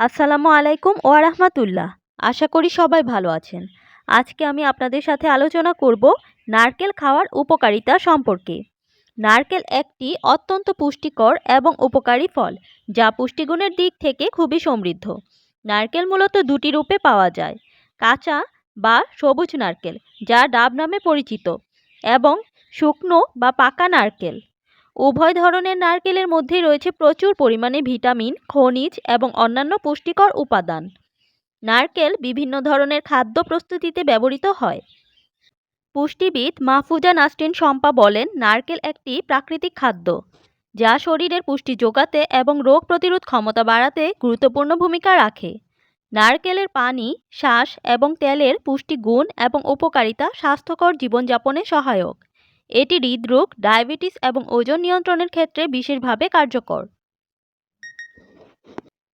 আসসালামু আলাইকুম ওয়া রাহমাতুল্লাহ। আশা করি সবাই ভালো আছেন। আজকে আমি আপনাদের সাথে আলোচনা করব নারকেল খাওয়ার উপকারিতা সম্পর্কে। নারকেল একটি অত্যন্ত পুষ্টিকর এবং উপকারী ফল, যা পুষ্টিগুণের দিক থেকে খুবই সমৃদ্ধ। নারকেল মূলত দুটি রূপে পাওয়া যায়, কাঁচা বা সবুজ নারকেল, যা ডাব নামে পরিচিত, এবং শুকনো বা পাকা নারকেল। উভয় ধরনের নারকেলের মধ্যেই রয়েছে প্রচুর পরিমাণে ভিটামিন, খনিজ এবং অন্যান্য পুষ্টিকর উপাদান। নারকেল বিভিন্ন ধরনের খাদ্য প্রস্তুতিতে ব্যবহৃত হয়। পুষ্টিবিদ মাহফুজা নাসরিন শম্পা বলেন, নারকেল একটি প্রাকৃতিক খাদ্য, যা শরীরের পুষ্টি যোগাতে এবং রোগ প্রতিরোধ ক্ষমতা বাড়াতে গুরুত্বপূর্ণ ভূমিকা রাখে। নারকেলের পানি, শ্বাস এবং তেলের পুষ্টিগুণ এবং উপকারিতা স্বাস্থ্যকর জীবনযাপনে সহায়ক। এটি হৃদরোগ, ডায়াবেটিস এবং ওজন নিয়ন্ত্রণের ক্ষেত্রে বিশেষভাবে কার্যকর।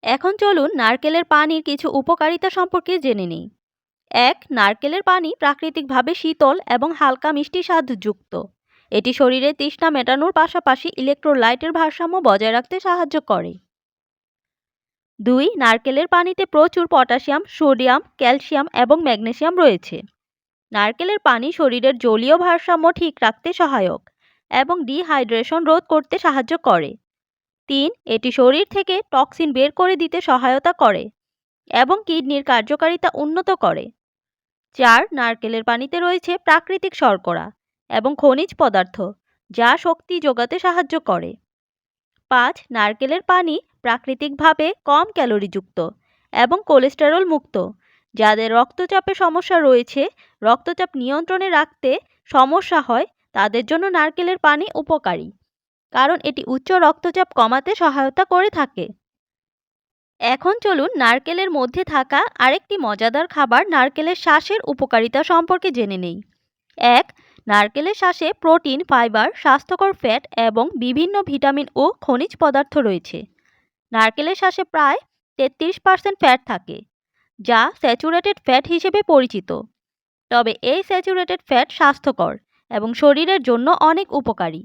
এখন চলুন নারকেলের পানির কিছু উপকারিতা সম্পর্কে জেনে নিই। এক, নারকেলের পানি প্রাকৃতিকভাবে শীতল এবং হালকা মিষ্টি স্বাদযুক্ত। এটি শরীরে তৃষ্ণা মেটানোর পাশাপাশি ইলেকট্রোলাইটের ভারসাম্য বজায় রাখতে সাহায্য করে। দুই, নারকেলের পানিতে প্রচুর পটাশিয়াম, সোডিয়াম, ক্যালসিয়াম এবং ম্যাগনেসিয়াম রয়েছে। নারকেলের পানি শরীরের জলীয় ভারসাম্য ঠিক রাখতে সহায়ক এবং ডিহাইড্রেশন রোধ করতে সাহায্য করে। তিন, এটি শরীর থেকে টক্সিন বের করে দিতে সহায়তা করে এবং কিডনির কার্যকারিতা উন্নত করে। চার, নারকেলের পানিতে রয়েছে প্রাকৃতিক শর্করা এবং খনিজ পদার্থ যা শক্তি যোগাতে সাহায্য করে। পাঁচ, নারকেলের পানি প্রাকৃতিকভাবে কম ক্যালোরিযুক্ত এবং কোলেস্টেরল মুক্ত যাদের রক্তচাপের সমস্যা রয়েছে, রক্তচাপ নিয়ন্ত্রণে রাখতে সমস্যা হয়, তাদের জন্য নারকেলের পানি উপকারী, কারণ এটি উচ্চ রক্তচাপ কমাতে সহায়তা করে থাকে। এখন চলুন নারকেলের মধ্যে থাকা আরেকটি মজাদার খাবার নারকেলের শ্বাসের উপকারিতা সম্পর্কে জেনে নেই। এক, নারকেলের শ্বাসে প্রোটিন, ফাইবার, স্বাস্থ্যকর ফ্যাট এবং বিভিন্ন ভিটামিন ও খনিজ পদার্থ রয়েছে। নারকেলের শ্বাসে প্রায় তেত্রিশ পার্সেন্ট ফ্যাট থাকে। যা স্যাচুরেটেড ফ্যাট হিসেবে পরিচিত। তবে এই স্যাচুরেটেড ফ্যাট স্বাস্থ্যকর এবং শরীরের জন্য অনেক উপকারী।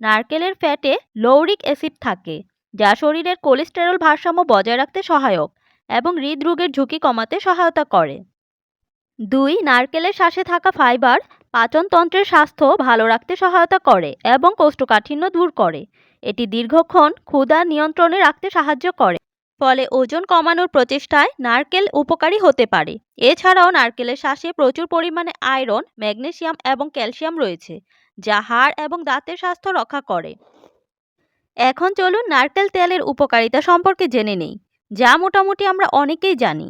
নারকেলের ফ্যাটে লৌরিক অ্যাসিড থাকে, যা শরীরের কোলেস্টেরল ভারসাম্য বজায় রাখতে সহায়ক এবং হৃদরোগের ঝুঁকি কমাতে সহায়তা করে। দুই, নারকেলের শ্বাসে থাকা ফাইবার পাচনতন্ত্রের স্বাস্থ্য ভালো রাখতে সহায়তা করে এবং কোষ্ঠকাঠিন্য দূর করে। এটি দীর্ঘক্ষণ ক্ষুধা নিয়ন্ত্রণে রাখতে সাহায্য করে। ফলে ওজন কমানোর প্রচেষ্টায় নারকেল উপকারী হতে পারে। এছাড়াও নারকেলের শ্বাসে প্রচুর পরিমাণে আয়রন, ম্যাগনেসিয়াম এবং ক্যালসিয়াম রয়েছে, যা হাড় এবং দাঁতের স্বাস্থ্য রক্ষা করে। এখন চলুন নারকেল তেলের উপকারিতা সম্পর্কে জেনে নেই, যা মোটামুটি আমরা অনেকেই জানি।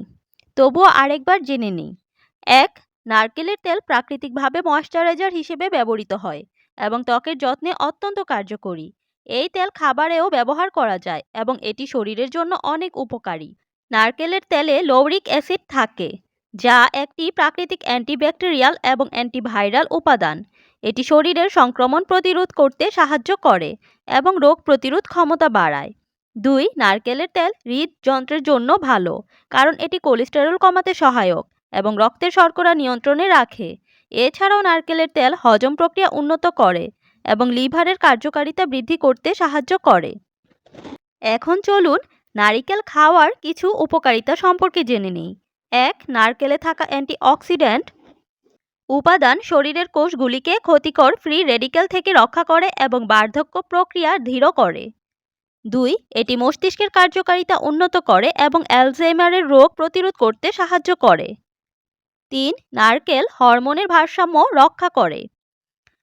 তবুও আরেকবার জেনে নিই। এক, নারকেলের তেল প্রাকৃতিকভাবে ময়শ্চারাইজার হিসেবে ব্যবহৃত হয় এবং ত্বকের যত্নে অত্যন্ত কার্যকরী। এই তেল খাবারেও ব্যবহার করা যায় এবং এটি শরীরের জন্য অনেক উপকারী। নারকেলের তেলে লৌরিক অ্যাসিড থাকে, যা একটি প্রাকৃতিক অ্যান্টিব্যাকটেরিয়াল এবং অ্যান্টিভাইরাল উপাদান। এটি শরীরের সংক্রমণ প্রতিরোধ করতে সাহায্য করে এবং রোগ প্রতিরোধ ক্ষমতা বাড়ায়। দুই, নারকেলের তেল হৃদযন্ত্রের জন্য ভালো, কারণ এটি কোলেস্টেরল কমাতে সহায়ক এবং রক্তের শর্করা নিয়ন্ত্রণে রাখে। এছাড়াও নারকেলের তেল হজম প্রক্রিয়া উন্নত করে এবং লিভারের কার্যকারিতা বৃদ্ধি করতে সাহায্য করে। এখন চলুন নারিকেল খাওয়ার কিছু উপকারিতা সম্পর্কে জেনে নিই। এক, নারকেলে থাকা অ্যান্টিঅক্সিডেন্ট। উপাদান শরীরের কোষগুলিকে ক্ষতিকর ফ্রি রেডিক্যাল থেকে রক্ষা করে এবং বার্ধক্য প্রক্রিয়া ধীর করে। দুই, এটি মস্তিষ্কের কার্যকারিতা উন্নত করে এবং অ্যালজাইমারের রোগ প্রতিরোধ করতে সাহায্য করে। তিন, নারকেল হরমোনের ভারসাম্য রক্ষা করে।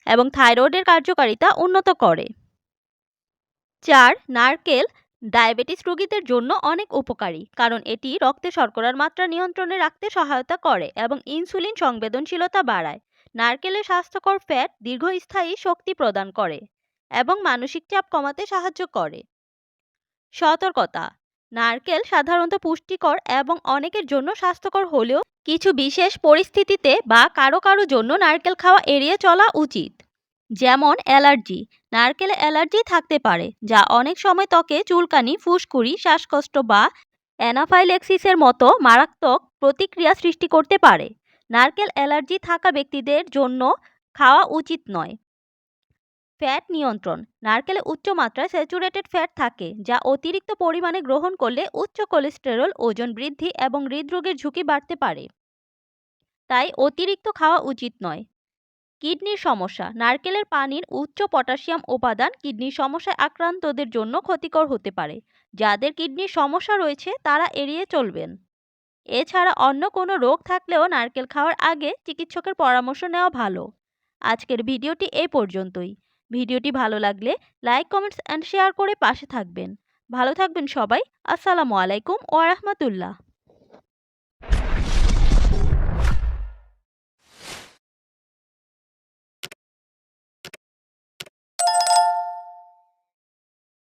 এবং থাইরয়েডের কার্যকারিতা উন্নত করে। চার, নারকেল ডায়াবেটিস রোগীদের জন্য অনেক উপকারী, কারণ এটি রক্তে শর্করার মাত্রা নিয়ন্ত্রণে রাখতে সহায়তা করে এবং ইনসুলিন সংবেদনশীলতা বাড়ায়। নারকেলের স্বাস্থ্যকর ফ্যাট দীর্ঘস্থায়ী শক্তি প্রদান করে এবং মানসিক চাপ কমাতে সাহায্য করে। সতর্কতা নারকেল সাধারণত পুষ্টিকর এবং অনেকের জন্য স্বাস্থ্যকর হলেও কিছু বিশেষ পরিস্থিতিতে বা কারও কারও জন্য নারকেল খাওয়া এড়িয়ে চলা উচিত। যেমন অ্যালার্জি। নারকেলে অ্যালার্জি থাকতে পারে, যা অনেক সময় ত্বকে চুলকানি, ফুসকুড়ি, শ্বাসকষ্ট বা অ্যানাফাইলেক্সিসের মতো মারাত্মক প্রতিক্রিয়া সৃষ্টি করতে পারে। নারকেল অ্যালার্জি থাকা ব্যক্তিদের জন্য খাওয়া উচিত নয়। ফ্যাট নিয়ন্ত্রণ। নারকেলে উচ্চ মাত্রায় স্যাচুরেটেড ফ্যাট থাকে, যা অতিরিক্ত পরিমাণে গ্রহণ করলে উচ্চ কোলেস্টেরল ওজন বৃদ্ধি এবং হৃদরোগের ঝুঁকি বাড়তে পারে। তাই অতিরিক্ত খাওয়া উচিত নয়। কিডনির সমস্যা। নারকেলের পানির উচ্চ পটাশিয়াম উপাদান কিডনির সমস্যায় আক্রান্তদের জন্য ক্ষতিকর হতে পারে। যাদের কিডনির সমস্যা রয়েছে, তারা এড়িয়ে চলবেন। এছাড়া অন্য কোনো রোগ থাকলেও নারকেল খাওয়ার আগে চিকিৎসকের পরামর্শ নেওয়া ভালো। আজকের ভিডিওটি এই পর্যন্তই। ভিডিওটি ভালো লাগলে লাইক, কমেন্টস অ্যান্ড শেয়ার করে পাশে থাকবেন। ভালো থাকবেন সবাই। আসসালামু আলাইকুম ওয়া রাহমাতুল্লাহ।